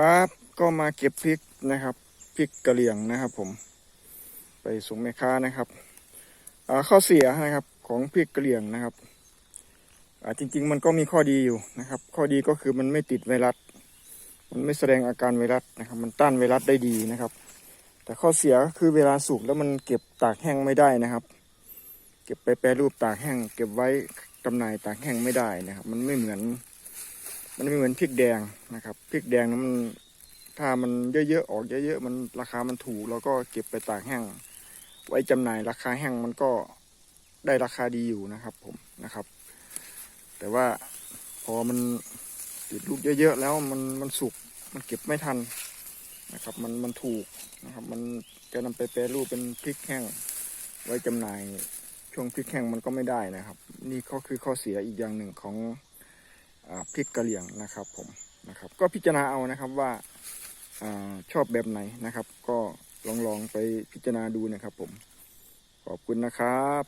ครับ ก็มาเก็บพริกนะครับพริกกะเหรี่ยงนะครับ ผม ไปส่งแม่ค้านะครับข้อเสียนะครับของพริกกะเหรี่ยงนะครับจริง ๆ มันก็มีข้อดีอยู่นะครับ ข้อดีก็คือมันไม่ติดไวรัสมันไม่แสดงอาการไวรัสนะครับ มันต้านไวรัสได้ดีนะครับ แต่ข้อเสียก็คือเวลาสุกแล้วมันเก็บตากแห้งไม่ได้นะครับ เก็บไปแปรรูปตากแห้ง เก็บไว้จำหน่ายตากแห้งไม่ได้นะครับ มันไม่เหมือน มันไม่เหมือนพริกแดงนะครับพริกแดงนั้นมันถ้ามันเยอะๆออกเยอะๆมันราคามันถูกแล้วก็เก็บไปตากแห้ง ไว้จำหน่ายราคาแห้งมันก็ได้ราคาดีอยู่นะครับผมนะครับ แต่ว่าพอมันติดลูกเยอะๆแล้วมันมันสุกมันเก็บไม่ทันนะครับ มันมันถูกนะครับ มันจะนำไปแปรรูปเป็นพริกแห้ง ไว้จำหน่ายช่วงพริกแห้งมันก็ไม่ได้นะครับ นี่ก็คือข้อเสียอีกอย่างหนึ่งของ พริกกะเหรี่ยงนะครับผมนะครับ ก็พิจารณาเอานะครับว่าอชอบแบบไหนนะครับ ก็ลองลองไปพิจารณาดูนะครับผม ขอบคุณนะครับ